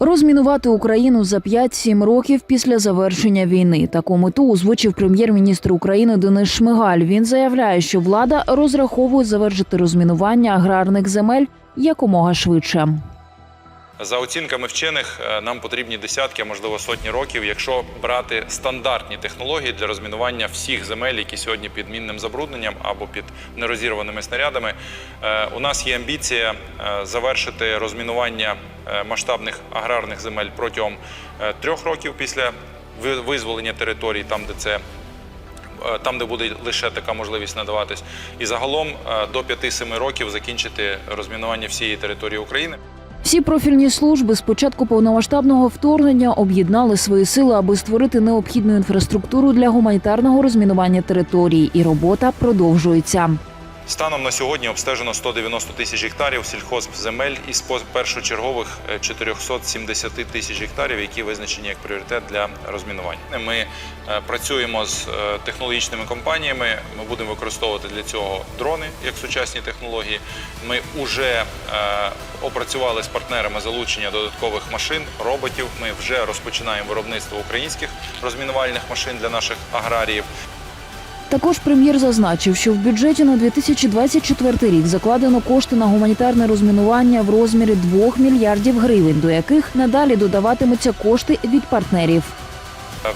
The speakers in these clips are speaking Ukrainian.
Розмінувати Україну за 5-7 років після завершення війни. Таку мету озвучив прем'єр-міністр України Денис Шмигаль. Він заявляє, що влада розраховує завершити розмінування аграрних земель якомога швидше. За оцінками вчених, е, нам потрібні десятки, а можливо сотні років, якщо брати стандартні технології для розмінування всіх земель, які сьогодні під мінним забрудненням або під нерозірваними снарядами. Е, У нас є амбіція е, завершити розмінування масштабних аграрних земель протягом трьох років після ви- визволення територій, там де це там, де буде лише така можливість надаватись, і загалом до 5-7 років закінчити розмінування всієї території України. Всі профільні служби з початку повномасштабного вторгнення об'єднали свої сили, аби створити необхідну інфраструктуру для гуманітарного розмінування території, і робота продовжується. Станом на сьогодні обстежено 190 тисяч гектарів сільхозземель із першочергових е, 470 тисяч гектарів, які визначені як пріоритет для розмінування. Ми е, працюємо з е, технологічними компаніями. Ми будемо використовувати для цього дрони як сучасні технології. Ми вже опрацювали з партнерами залучення додаткових машин, роботів. Ми вже розпочинаємо виробництво українських розмінувальних машин для наших аграріїв. Також прем'єр зазначив, що в бюджеті на 2024 рік закладено кошти на гуманітарне розмінування в розмірі 2 мільярдів гривень, до яких надалі додаватимуться кошти від партнерів.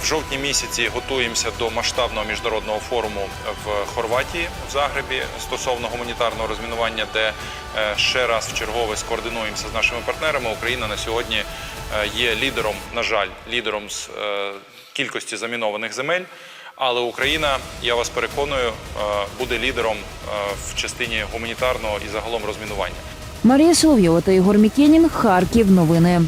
В жовтні місяці готуємося до масштабного міжнародного форуму в Хорватії в Загребі стосовно гуманітарного розмінування, де е, ще раз в чергове скоординуємося з нашими партнерами. Україна на сьогодні е, є лідером, на жаль, лідером з е, кількості замінованих земель. Але Україна, я вас переконую, е, буде лідером е, в частині гуманітарного і загалом розмінування. Марія Соловйова та Ігор Мікенін. Харків. Новини.